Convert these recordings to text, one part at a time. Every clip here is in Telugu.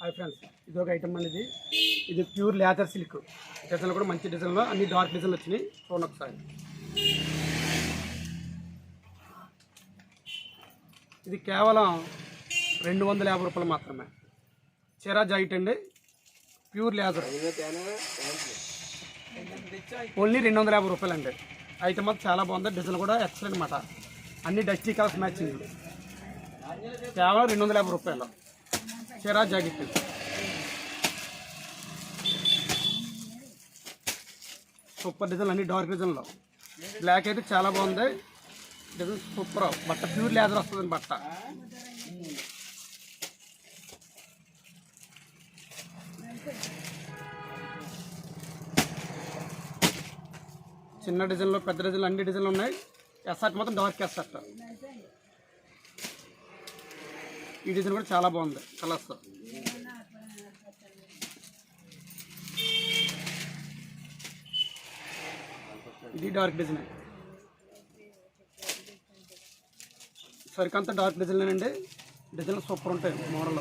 హాయ్ ఫ్రెండ్స్ ఇది ఒక ఐటమ్ అనేది ఇది. Pure leather silk. డిజైన్లు కూడా మంచి డిజైన్లో అన్ని డార్క్ డిజైన్లు వచ్చినాయి. చూడండి ఒకసారి. ఇది కేవలం రెండు వందల యాభై రూపాయలు మాత్రమే. చీరా జాకెట్ అండి. Pure leather. ఓన్లీ రెండు వందల యాభై రూపాయలు అండి. ఐటమ్ అది చాలా బాగుంది. డిజైన్ కూడా ఎక్సలెంట్ అనమాట అన్ని డస్టీ కలర్స్ మ్యాచింగ్. కేవలం రెండు వందల యాభై రూపాయలు. చీరా జాకెట్ సూపర్ డిజైన్ అన్ని డార్క్ డిజైన్లో బ్లాక్ అయితే చాలా బాగుంది. డిజైన్ సూపర్ బట్ట ప్యూర్ లేదర్ వస్తుంది బట్ట. చిన్న డిజైన్లో పెద్ద డిజైన్లు అన్ని డిజైన్లు ఉన్నాయి. ఎస్ఆర్ట్ మొత్తం డార్క్ ఎస్ఆర్ట్ ఈ డిజైన్ కూడా చాలా బాగుంది. కలర్స్. ఇది డార్క్ డిజైన్. సరికంతా డార్క్ డిజైన్ అండి. డిజైన్ సూపర్ ఉంటాయి మోడల్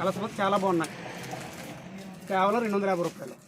కలర్స్ చాలా బాగున్నాయి. కేవలం రెండు వందల యాభై రూపాయలు?